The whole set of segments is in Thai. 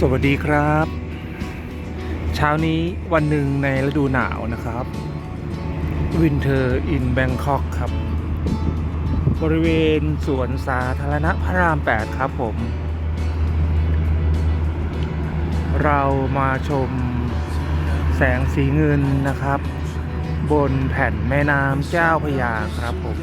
สวัสดีครับ เช้านี้วันหนึ่งในฤดูหนาวนะครับ Winter in Bangkok ครับ บริเวณสวนสาธารณะพระราม 8 ครับผม เรามาชมแสงสีเงินนะครับ บนแผ่นแม่น้ำเจ้าพระยาครับผม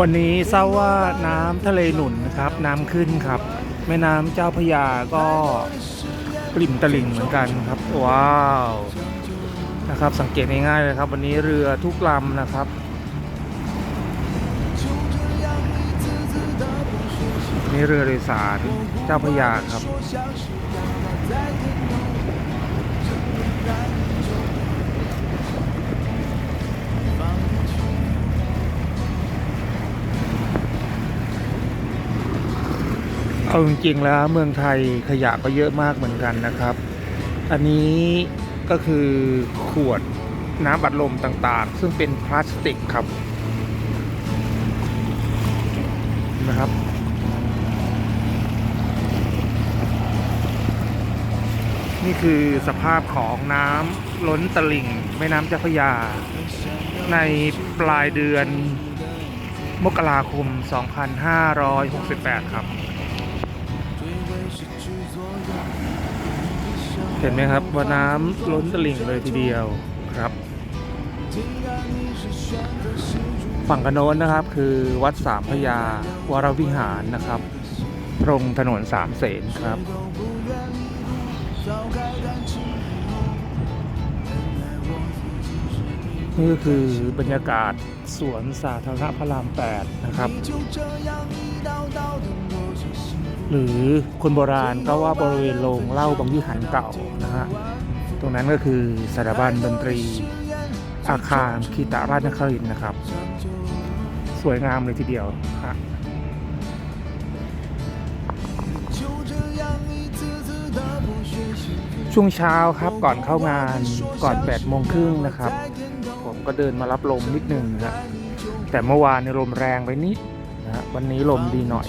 วันนี้ทราบว่าน้ำทะเลหนุนนะครับ น้ำขึ้นครับ แม่น้ำเจ้าพยาก็ปริ่มตลิ่งเหมือนกันครับ ว้าวนะครับ สังเกตง่ายๆเลยครับ วันนี้เรือทุกลำนะครับนี่เรือโดยสารเจ้าพยาครับ เอาจริงๆแล้วเมืองไทยขยะก็เยอะมากเหมือนกันนะครับ อันนี้ก็คือขวดน้ำบัดลมต่างๆ ซึ่งเป็นพลาสติกครับนะครับ นี่คือสภาพของน้ำล้นตลิ่งแม่น้ำเจ้าพระยา ในปลายเดือนมกราคม 2568 ครับ เห็นไหมครับว่าน้ำล้นตลิ่งเลยทีเดียวครับ ฝั่งกระโน้นนะครับคือวัดสามพระยาวรวิหารนะครับ ตรงถนนสามเสนครับนี่ก็คือบรรยากาศสวนสาธารณะพระราม 8 นะครับ หรือคนโบราณก็ว่าบริเวณโรงเล่าบางยี่หันเก่านะฮะตรงนั้นก็คือสถาบันดนตรีอาคารคีตาราชนครินนะครับ สวยงามเลยทีเดียวฮะช่วงเช้าครับก่อนเข้างานก่อน8โมงครึ่งนะครับ ผมก็เดินมารับลมนิดนึงนะแต่เมื่อวานในลมแรงไปนิดนะฮะวันนี้ลมดีหน่อย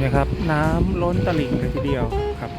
ไหมครับ น้ำล้นตลิ่งเลยทีเดียวครับ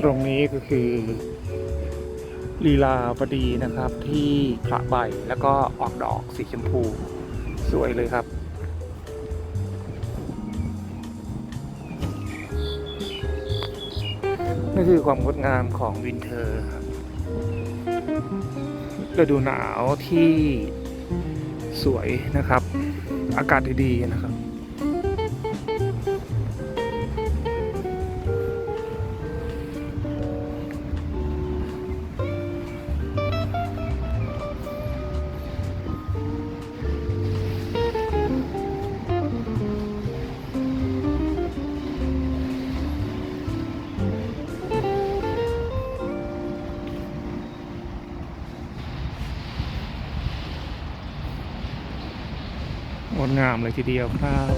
ตรงนี้ก็คือลีลาวดีนะครับที่ผละใบแล้วก็ออกดอกสีชมพูสวยเลยครับ นี่คือความงดงามของวินเทอร์ฤดูหนาวที่สวยนะครับ อากาศดีๆนะครับ งดงามเลยทีเดียวครับ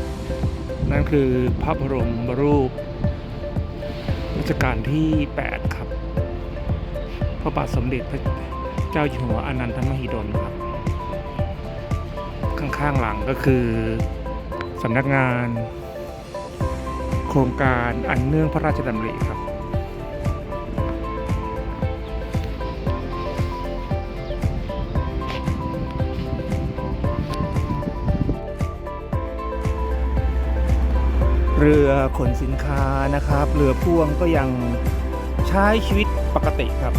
นั่นคือพระบรมรูปรัชกาลที่ 8 ครับ พระบาทสมเด็จพระเจ้าอยู่หัวอนันทมหิดลครับ ข้างๆหลังก็คือสำนักงาน โครงการอันเนื่องพระราชดำริครับ เรือขนสินค้านะครับ เรือพ่วงก็ยังใช้ชีวิตปกติครับ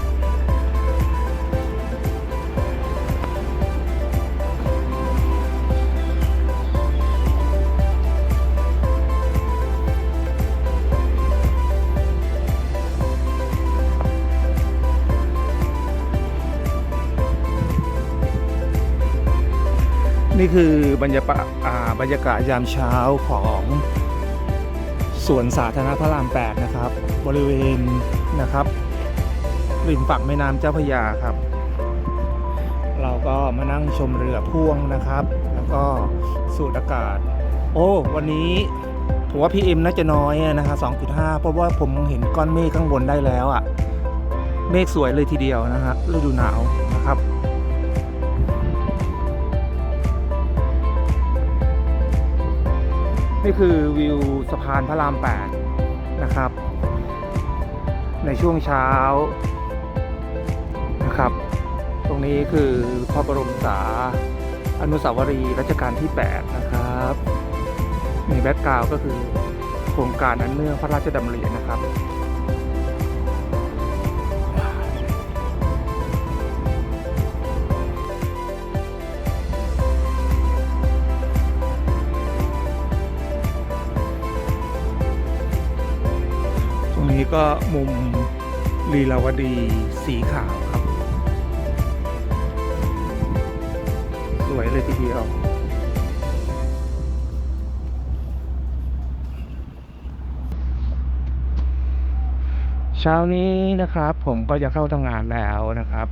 นี่คือบรรยากาศยามเช้าของ สวนสาธารณะพระราม 8 นะครับ บริเวณนะครับริมฝั่งแม่น้ำเจ้าพระยาครับ เราก็มานั่งชมเรือพ่วงนะครับ แล้วก็สูดอากาศ โอ้วันนี้ผมว่า PM น่าจะน้อยนะฮะ2.5 เพราะว่าผมเห็นก้อนเมฆข้างบนได้แล้วอะ่ะ เมฆสวยเลยทีเดียวนะฮะฤดูหนาวนะครับ นี่คือวิวสะพานพระราม 8 นะครับ ในช่วงเช้านะครับ ตรงนี้คือพระบรมสาอนุสาวรีย์รัชกาลที่ 8 นะครับในแบ็กกราวก็คือโครงการอันเนื่องพระราชดำรินะครับ นี้ก็มุมลีลาวดีสีขาวครับ สวยเลยทีเดียวเช้านี้นะครับผมก็จะเข้าทำงานแล้วนะครับ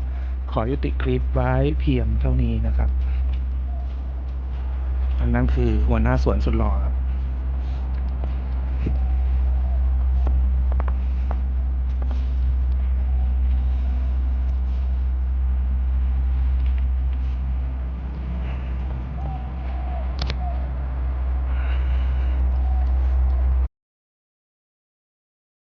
ขอยุติคลิปไว้เพียงเท่านี้นะครับ อันนั้นคือหัวหน้าสวนสุดหล่อครับ